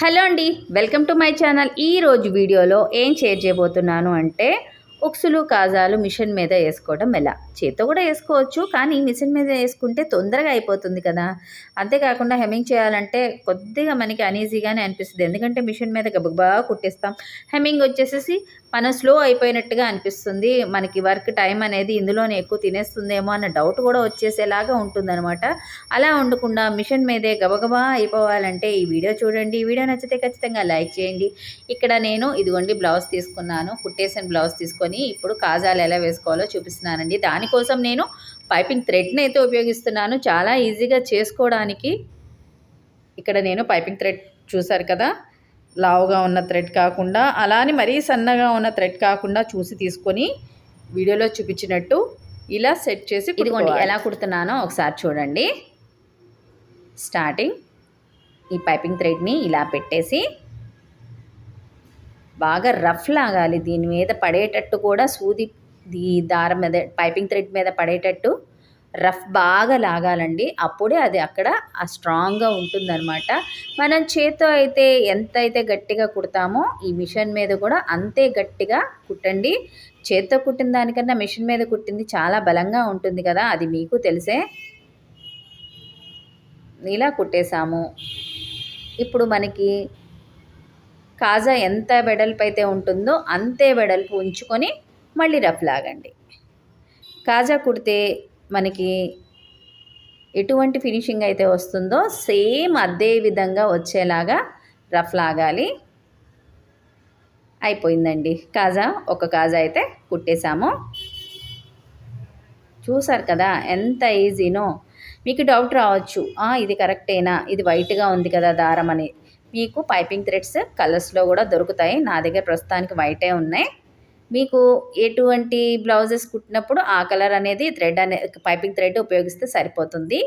Hello అండి welcome to my channel. ఈరోజు వీడియోలో ఏం షేర్ చేయబోతున్నాను అంటే ఉక్సులు కాజాలు మిషన్ మీద వేసుకోవడం ఎలా? చేత్తో కూడా వేసుకోవచ్చు కానీ మిషన్ మీద వేసుకుంటే తొందరగా అయిపోతుంది కదా. అంతేకాకుండా హెమ్మింగ్ చేయాలంటే కొద్దిగా మనకి అనీజీగానే అనిపిస్తుంది. ఎందుకంటే మిషన్ మీద గబగబా కుట్టేస్తాం. హెమ్మింగ్ వచ్చేసేసి మనం స్లో అయిపోయినట్టుగా అనిపిస్తుంది. మనకి వర్క్ టైం అనేది ఇందులోనే ఎక్కువ తినేస్తుందేమో అన్న డౌట్ కూడా వచ్చేసేలాగా ఉంటుందన్నమాట. అలా ఉండకుండా మిషన్ మీదే గబగబా అయిపోవాలంటే ఈ వీడియో చూడండి. ఈ వీడియో నచ్చితే ఖచ్చితంగా లైక్ చేయండి. ఇక్కడ నేను ఇదిగోండి బ్లౌజ్ తీసుకున్నాను. కుట్టేసిన బ్లౌజ్ తీసుకొని ఇప్పుడు కాజాలు ఎలా వేసుకోవాలో చూపిస్తున్నానండి. దానికోసం నేను పైపింగ్ థ్రెడ్ని అయితే ఉపయోగిస్తున్నాను. చాలా ఈజీగా చేసుకోవడానికి. ఇక్కడ నేను పైపింగ్ థ్రెడ్ చూసారు కదా? లావుగా ఉన్న థ్రెడ్ కాకుండా అలానే మరీ సన్నగా ఉన్న థ్రెడ్ కాకుండా చూసి తీసుకొని వీడియోలో చూపించినట్టు ఇలా సెట్ చేసి ఇదిగోండి ఎలా కుడుతున్నానో ఒకసారి చూడండి. స్టార్టింగ్ ఈ పైపింగ్ థ్రెడ్ని ఇలా పెట్టేసి బాగా రఫ్ లాగాలి. దీని మీద పడేటట్టు కూడా సూది ఈ దారం మీద పైపింగ్ థ్రెడ్ మీద పడేటట్టు రఫ్ బాగా లాగాలండి. అప్పుడే అది అక్కడ ఆ స్ట్రాంగ్గా ఉంటుందన్నమాట. మనం చేత్తో అయితే ఎంత అయితే గట్టిగా కుడతామో ఈ మిషన్ మీద కూడా అంతే గట్టిగా కుట్టండి. చేత్తో కుట్టిన దానికన్నా మిషన్ మీద కుట్టింది చాలా బలంగా ఉంటుంది కదా అది మీకు తెలిసే? ఇలా కుట్టేశాము. ఇప్పుడు మనకి కాజా ఎంత వెడల్పు అయితే ఉంటుందో అంతే వెడల్పు ఉంచుకొని మళ్ళీ రఫ్ లాగండి. కాజా కుడితే మనకి ఎటువంటి ఫినిషింగ్ అయితే వస్తుందో సేమ్ అదే విధంగా వచ్చేలాగా రఫ్ లాగాలి. అయిపోయిందండి. కాజా ఒక కాజా అయితే కుట్టేశాము. చూసారు కదా ఎంత ఈజీనో. మీకు డౌట్ రావచ్చు. ఇది కరెక్టేనా? ఇది వైట్గా ఉంది కదా దారం అని. మీకు పైపింగ్ థ్రెడ్స్ కలర్స్లో కూడా దొరుకుతాయి. నా దగ్గర ప్రస్తుతానికి వైటే ఉన్నాయి. మీకు ఎటువంటి బ్లౌజెస్ కుట్టినప్పుడు ఆ కలర్ అనేది థ్రెడ్ అనే పైపింగ్ థ్రెడ్ ఉపయోగిస్తే సరిపోతుంది.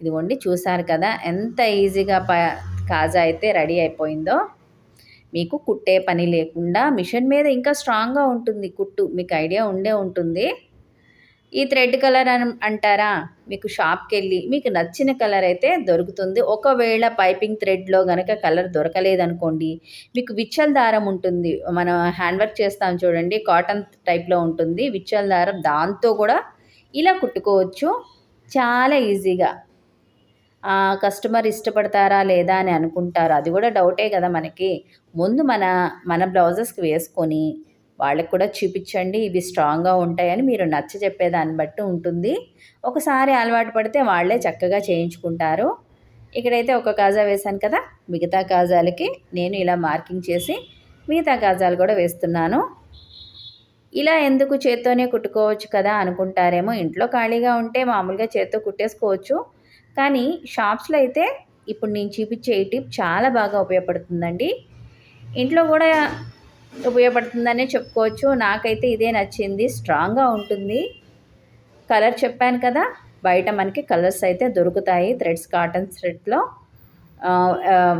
ఇదిగోండి చూసారు కదా ఎంత ఈజీగా ప కాజా అయితే రెడీ అయిపోయిందో. మీకు కుట్టే పని లేకుండా మిషన్ మీద ఇంకా స్ట్రాంగ్గా ఉంటుంది కుట్టు మీకు ఐడియా ఉండే ఉంటుంది. ఈ థ్రెడ్ కలర్ అని అంటారా? మీకు షాప్కి వెళ్ళి మీకు నచ్చిన కలర్ అయితే దొరుకుతుంది. ఒకవేళ పైపింగ్ థ్రెడ్లో కనుక కలర్ దొరకలేదనుకోండి మీకు విచ్చల దారం ఉంటుంది. మనం హ్యాండ్ వర్క్ చేస్తాం చూడండి కాటన్ టైప్లో ఉంటుంది. విచ్చల దారం దాంతో కూడా ఇలా కుట్టుకోవచ్చు. చాలా ఈజీగా. కస్టమర్ ఇష్టపడతారా లేదా అని అనుకుంటారు. అది కూడా డౌటే కదా మనకి. ముందు మన మన బ్లౌజెస్కి వేసుకొని వాళ్ళకి కూడా చూపించండి ఇవి స్ట్రాంగ్గా ఉంటాయని మీరు నచ్చ చెప్పేదాన్ని బట్టి ఉంటుంది. ఒకసారి అలవాటు పడితే వాళ్ళే చక్కగా చేయించుకుంటారు. ఇక్కడైతే ఒక కాజా వేశాను కదా మిగతా కాజాలకి నేను ఇలా మార్కింగ్ చేసి మిగతా కాజాలు కూడా వేస్తున్నాను. ఇలా ఎందుకు చేత్తోనే కుట్టుకోవచ్చు కదా అనుకుంటారేమో ఇంట్లో ఖాళీగా ఉంటే మామూలుగా చేత్తో కుట్టేసుకోవచ్చు. కానీ షాప్స్లో అయితే ఇప్పుడు నేను చూపించే ఈ టిప్ చాలా బాగా ఉపయోగపడుతుందండి. ఇంట్లో కూడా ఉపయోగపడుతుందనే చెప్పుకోవచ్చు. నాకైతే ఇదే నచ్చింది. స్ట్రాంగ్గా ఉంటుంది. కలర్ చెప్పాను కదా బయట మనకి కలర్స్ అయితే దొరుకుతాయి. థ్రెడ్స్ కాటన్ థ్రెడ్లో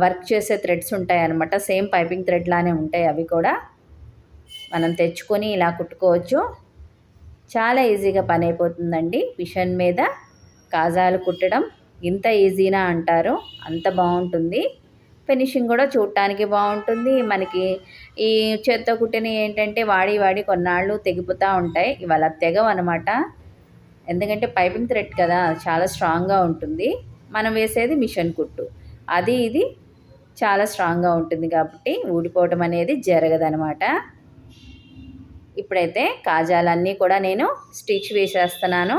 వర్క్ చేసే థ్రెడ్స్ ఉంటాయి అనమాట సేమ్ పైపింగ్ థ్రెడ్ లానే ఉంటాయి అవి కూడా. మనం తెచ్చుకొని ఇలా కుట్టుకోవచ్చు. చాలా ఈజీగా పని అయిపోతుందండి మిషన్ మీద కాజాలు కుట్టడం ఇంత ఈజీనా అంటారు. అంత బాగుంటుంది. ఫినిషింగ్ కూడా చూడటానికి బాగుంటుంది. మనకి ఈ చేత్తో కుట్టిన ఏంటంటే వాడి వాడి కొన్నాళ్ళు తెగిపోతూ ఉంటాయి. ఇవాళ తెగవు అనమాట ఎందుకంటే పైపింగ్ థ్రెడ్ కదా చాలా స్ట్రాంగ్గా ఉంటుంది. మనం వేసేది మిషన్ కుట్టు. అది ఇది చాలా స్ట్రాంగ్గా ఉంటుంది కాబట్టి ఊడిపోవటం అనేది జరగదనమాట ఇప్పుడైతే కాజాలన్నీ కూడా నేను స్టిచ్ వేసేస్తున్నాను.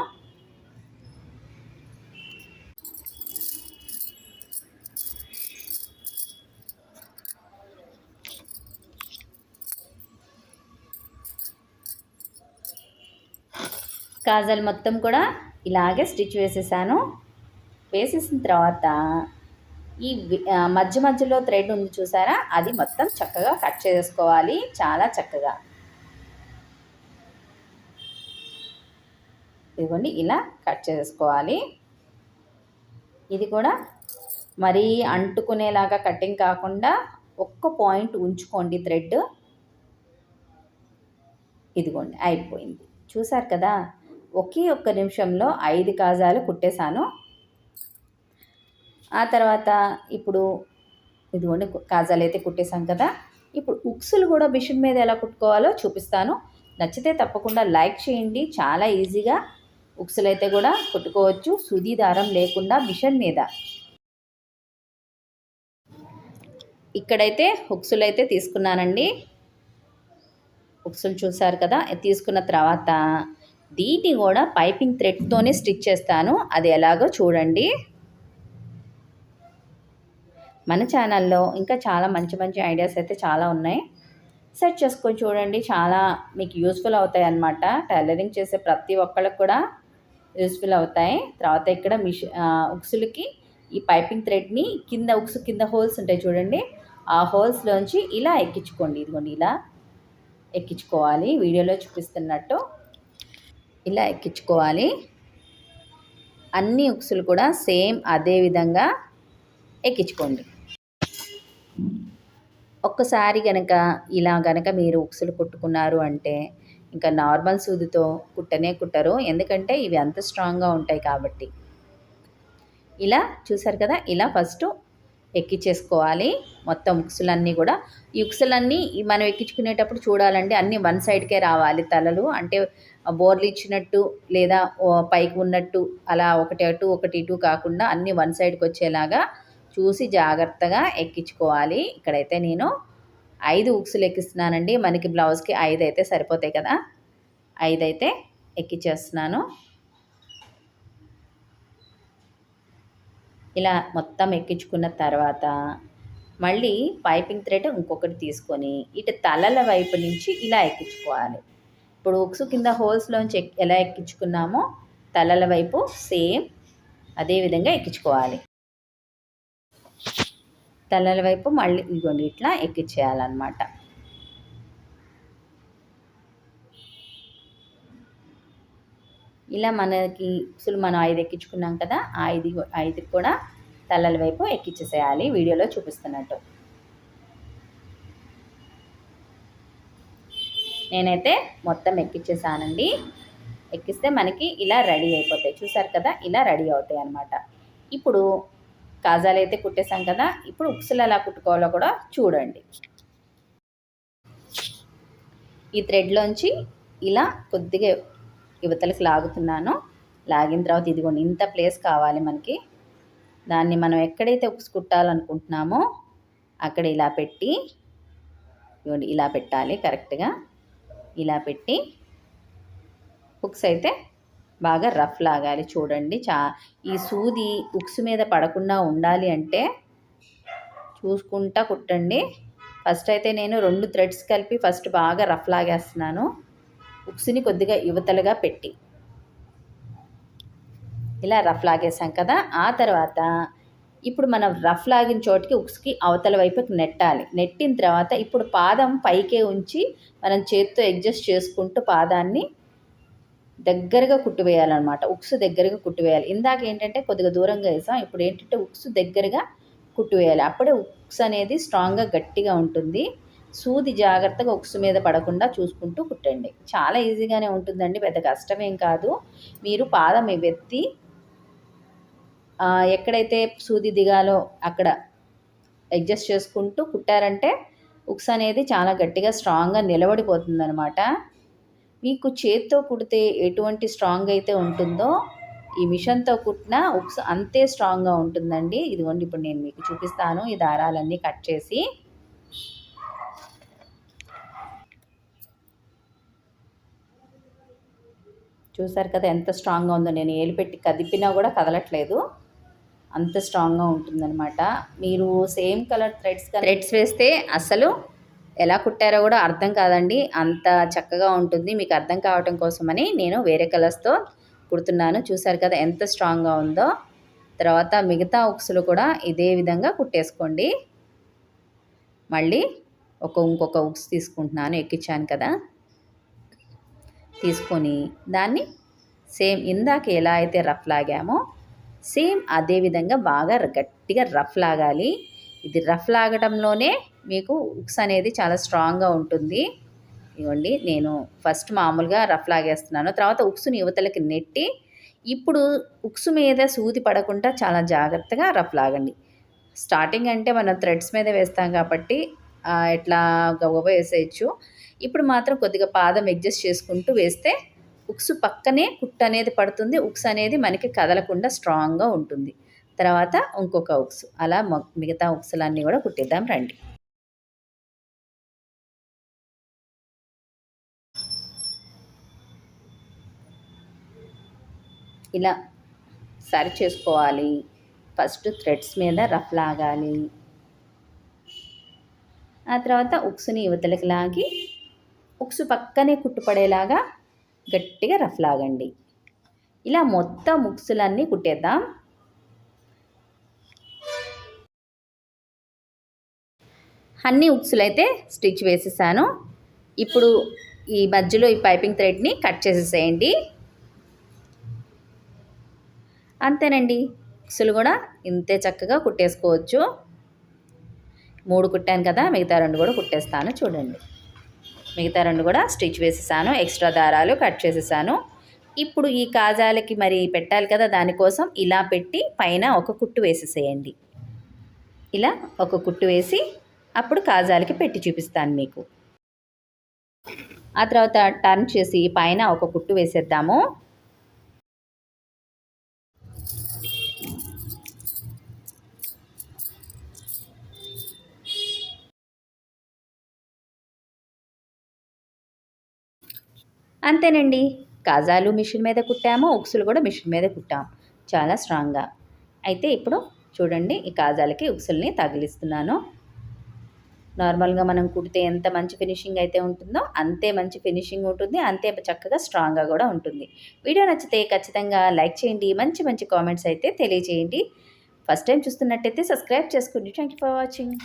కాజల్ మొత్తం కూడా ఇలాగే స్టిచ్ వేసేసాను. వేసేసిన తర్వాత ఈ మధ్య మధ్యలో థ్రెడ్ ఉంది చూసారా? అది మొత్తం చక్కగా కట్ చేసుకోవాలి. చాలా చక్కగా. ఇదిగోండి ఇలా కట్ చేసుకోవాలి. ఇది కూడా మరీ అంటుకునేలాగా కటింగ్ కాకుండా ఒక్క పాయింట్ ఉంచుకోండి థ్రెడ్. ఇదిగోండి అయిపోయింది. చూసారు కదా? ఒకే ఒక్క నిమిషంలో ఐదు కాజాలు కుట్టేశాను. ఆ తర్వాత ఇప్పుడు ఇదిగోండి కాజాలు అయితే కుట్టేశాం కదా. ఇప్పుడు ఉక్సులు కూడా మిషన్ మీద ఎలా కుట్టుకోవాలో చూపిస్తాను. నచ్చితే తప్పకుండా లైక్ చేయండి. చాలా ఈజీగా ఉక్సులు అయితే కూడా కుట్టుకోవచ్చు. సుది దారం లేకుండా మిషన్ మీద. ఇక్కడైతే ఉక్సులు అయితే తీసుకున్నానండి. ఉక్సులు చూసారు కదా తీసుకున్న తర్వాత దీన్ని కూడా పైపింగ్ థ్రెడ్తోనే స్టిచ్ చేస్తాను. అది ఎలాగో చూడండి. మన ఛానల్లో ఇంకా చాలా మంచి మంచి ఐడియాస్ అయితే చాలా ఉన్నాయి. సెర్చ్ చేసుకొని చూడండి. చాలా మీకు యూస్ఫుల్ అవుతాయి అన్నమాట. టైలరింగ్ చేసే ప్రతి ఒక్కళ్ళకి కూడా యూస్ఫుల్ అవుతాయి. తర్వాత ఇక్కడ మిష ఉక్సులకి ఈ పైపింగ్ థ్రెడ్ని కింద ఉక్సు కింద హోల్స్ ఉంటాయి చూడండి. ఆ హోల్స్లోంచి ఇలా ఎక్కించుకోండి. ఇదిగోండి ఇలా ఎక్కించుకోవాలి. వీడియోలో చూపిస్తున్నట్టు. ఇలా ఎక్కించుకోవాలి. అన్ని ఉక్సులు కూడా సేమ్ అదే విధంగా ఎక్కించుకోండి. ఒక్కసారి గనక ఇలా గనక మీరు ఉక్సులు కుట్టుకున్నారు అంటే ఇంకా నార్మల్ సూదితో కుట్టనే కుట్టరు. ఎందుకంటే ఇవి అంత స్ట్రాంగ్గా ఉంటాయి కాబట్టి. ఇలా చూసారు కదా? ఇలా ఫస్ట్ ఎక్కించేసుకోవాలి. మొత్తం ఉక్సులన్నీ కూడా. ఈ ఉక్సులన్నీ మనం ఎక్కించుకునేటప్పుడు చూడాలండి అన్నీ వన్ సైడ్కే రావాలి తలలు. అంటే బోర్లు ఇచ్చినట్టు లేదా పైకి ఉన్నట్టు అలా ఒకటి అటు ఒకటి ఇటు కాకుండా అన్ని వన్ సైడ్కి వచ్చేలాగా చూసి జాగ్రత్తగా ఎక్కించుకోవాలి. ఇక్కడైతే నేను ఐదు ఉక్సులు ఎక్కిస్తున్నానండి. మనకి బ్లౌజ్కి ఐదు అయితే సరిపోతాయి కదా. ఐదు అయితే ఎక్కిచ్చేస్తున్నాను. ఇలా మొత్తం ఎక్కించుకున్న తర్వాత మళ్ళీ పైపింగ్ థ్రెడ్ ఇంకొకటి తీసుకొని ఇటు తలల వైపు నుంచి ఇలా ఎక్కించుకోవాలి. ఇప్పుడు ఉక్సు కింద హోల్స్లోంచి ఎలా ఎక్కించుకున్నామో తలల వైపు సేమ్ అదే విధంగా ఎక్కించుకోవాలి. తలల వైపు మళ్ళీ ఇదిగోండి ఇట్లా ఎక్కించేయాలన్నమాట. ఇలా మనకి ఉక్సులు మనం ఐదు ఎక్కించుకున్నాం కదా ఐదు ఐదు కూడా తలల వైపు ఎక్కించేసేయాలి. వీడియోలో చూపిస్తున్నట్టు. నేనైతే మొత్తం ఎక్కించేసానండి ఎక్కిస్తే మనకి ఇలా రెడీ అయిపోతాయి. చూసారు కదా ఇలా రెడీ అవుతాయి అన్నమాట. ఇప్పుడు కాజాలు అయితే కుట్టేసాం కదా ఇప్పుడు ఉక్సులు ఎలా కుట్టుకోవాలో కూడా చూడండి. ఈ థ్రెడ్లోంచి ఇలా కొద్దిగా యువతలకి లాగుతున్నాను. లాగిన తర్వాత ఇదిగోండి ఇంత ప్లేస్ కావాలి మనకి. దాన్ని మనం ఎక్కడైతే ఉక్స్ కుట్టాలనుకుంటున్నామో అక్కడ ఇలా పెట్టి ఇవ్వండి ఇలా పెట్టాలి కరెక్ట్గా ఇలా పెట్టి హుక్స్ అయితే బాగా రఫ్ లాగాలి. చూడండి చా ఈ సూది హుక్స్ మీద పడకుండా ఉండాలి అంటే చూసుకుంటా కుట్టండి. ఫస్ట్ అయితే నేను రెండు థ్రెడ్స్ కలిపి ఫస్ట్ బాగా రఫ్ లాగేస్తున్నాను. హుక్స్ని కొద్దిగా యువతలుగా పెట్టి. ఇలా రఫ్ లాగేసాం కదా. ఆ తర్వాత ఇప్పుడు మనం రఫ్ లాగిన చోటికి ఉక్స్కి అవతల వైపుకి నెట్టాలి. నెట్టిన తర్వాత ఇప్పుడు పాదం పైకే ఉంచి మనం చేత్తో అడ్జస్ట్ చేసుకుంటూ పాదాన్ని దగ్గరగా కుట్టివేయాలన్నమాట. ఉక్స్ దగ్గరగా కుట్టివేయాలి. ఇందాక ఏంటంటే కొద్దిగా దూరంగా వేసాం. ఇప్పుడు ఏంటంటే ఉక్స్ దగ్గరగా కుట్టివేయాలి. అప్పుడే ఉక్స్ అనేది స్ట్రాంగ్గా గట్టిగా ఉంటుంది. సూది జాగ్రత్తగా ఉక్స్ మీద పడకుండా చూసుకుంటూ కుట్టండి. చాలా ఈజీగానే ఉంటుందండి. పెద్ద కష్టమేం కాదు. మీరు పాదం ఎత్తి ఎక్కడైతే సూది దిగాలో అక్కడ అడ్జస్ట్ చేసుకుంటూ కుట్టారంటే ఉక్స్ అనేది చాలా గట్టిగా స్ట్రాంగ్గా నిలబడిపోతుంది అనమాట మీకు చేత్తో కుడితే ఎటువంటి స్ట్రాంగ్ అయితే ఉంటుందో ఈ మిషన్తో కుట్టిన ఉక్స్ అంతే స్ట్రాంగ్గా ఉంటుందండి. ఇదిగోండి ఇప్పుడు నేను మీకు చూపిస్తాను ఈ దారాలన్నీ కట్ చేసి. చూసారు కదా ఎంత స్ట్రాంగ్గా ఉందో నేను ఏలు పెట్టి కదిపినా కూడా కదలట్లేదు. అంత స్ట్రాంగ్గా ఉంటుందన్నమాట. మీరు సేమ్ కలర్ థ్రెడ్స్ థ్రెడ్స్ వేస్తే అసలు ఎలా కుట్టారో కూడా అర్థం కాదండి. అంత చక్కగా ఉంటుంది. మీకు అర్థం కావటం కోసమని నేను వేరే కలర్స్తో కుడుతున్నాను. చూసారు కదా ఎంత స్ట్రాంగ్గా ఉందో. తర్వాత మిగతా ఉక్సులు కూడా ఇదే విధంగా కుట్టేసుకోండి. మళ్ళీ ఒక ఇంకొక ఉక్స్ తీసుకుంటున్నాను. ఎక్కించాను కదా. తీసుకొని దాన్ని సేమ్ ఇందాక ఎలా అయితే రఫ్ లాగామో సేమ్ అదేవిధంగా బాగా గట్టిగా రఫ్ లాగాలి. ఇది రఫ్ లాగడంలోనే మీకు ఉక్స్ అనేది చాలా స్ట్రాంగ్గా ఉంటుంది. ఇవ్వండి నేను ఫస్ట్ మామూలుగా రఫ్ లాగేస్తున్నాను. తర్వాత ఉక్సుని యువతలకి నెట్టి ఇప్పుడు ఉక్సు మీద సూది పడకుండా చాలా జాగ్రత్తగా రఫ్ లాగండి. స్టార్టింగ్ అంటే మనం థ్రెడ్స్ మీద వేస్తాం కాబట్టి ఎట్లా గవ్వ వేసేయచ్చు. ఇప్పుడు మాత్రం కొద్దిగా పాదం అడ్జస్ట్ చేసుకుంటూ వేస్తే ఉక్స్ పక్కనే కుట్టు అనేది పడుతుంది. ఉక్స్ అనేది మనకి కదలకుండా స్ట్రాంగ్గా ఉంటుంది. తర్వాత ఇంకొక ఉక్స్. అలా మిగతా ఉక్సులన్నీ కూడా కుట్టిద్దాం రండి. ఇలా సరి చేసుకోవాలి. ఫస్ట్ థ్రెడ్స్ మీద రఫ్ లాగాలి. ఆ తర్వాత ఉక్సుని యువతలకి లాగి ఉక్సు పక్కనే కుట్టుపడేలాగా గట్టిగా రఫ్ లాగండి. ఇలా మొత్తం ముక్సులన్నీ కుట్టేద్దాం. అన్ని ఉక్సులు అయితే స్టిచ్ వేసేసాను. ఇప్పుడు ఈ మధ్యలో ఈ పైపింగ్ థ్రెడ్ని కట్ చేసేసేయండి. అంతేనండి. ఉక్సులు కూడా ఇంతే చక్కగా కుట్టేసుకోవచ్చు. మూడు కుట్టాను కదా మిగతా రెండు కూడా కుట్టేస్తాను. చూడండి. మిగతా రెండు కూడా స్టిచ్ వేసేసాను ఎక్స్ట్రా దారాలు కట్ చేసేసాను. ఇప్పుడు ఈ కాజాలకి మరి పెట్టాలి కదా దానికోసం ఇలా పెట్టి పైన ఒక కుట్టు వేసేసేయండి. ఇలా ఒక కుట్టు వేసి అప్పుడు కాజాలకి పెట్టి చూపిస్తాను మీకు. ఆ తర్వాత టర్న్ చేసి పైన ఒక కుట్టు వేసేద్దాము. అంతేనండి. కాజాలు మిషన్ మీద కుట్టాము ఉక్సులు కూడా మిషన్ మీద కుట్టాం చాలా స్ట్రాంగ్గా. అయితే ఇప్పుడు చూడండి ఈ కాజాలకి ఉక్సుల్ని తగిలిస్తున్నాను. నార్మల్గా మనం కుడితే ఎంత మంచి ఫినిషింగ్ అయితే ఉంటుందో అంతే మంచి ఫినిషింగ్ ఉంటుంది అంతే చక్కగా స్ట్రాంగ్గా కూడా ఉంటుంది. వీడియో నచ్చితే ఖచ్చితంగా లైక్ చేయండి మంచి మంచి కామెంట్స్ అయితే తెలియజేయండి. ఫస్ట్ టైం చూస్తున్నట్టయితే సబ్స్క్రైబ్ చేసుకోండి. Thank you for watching.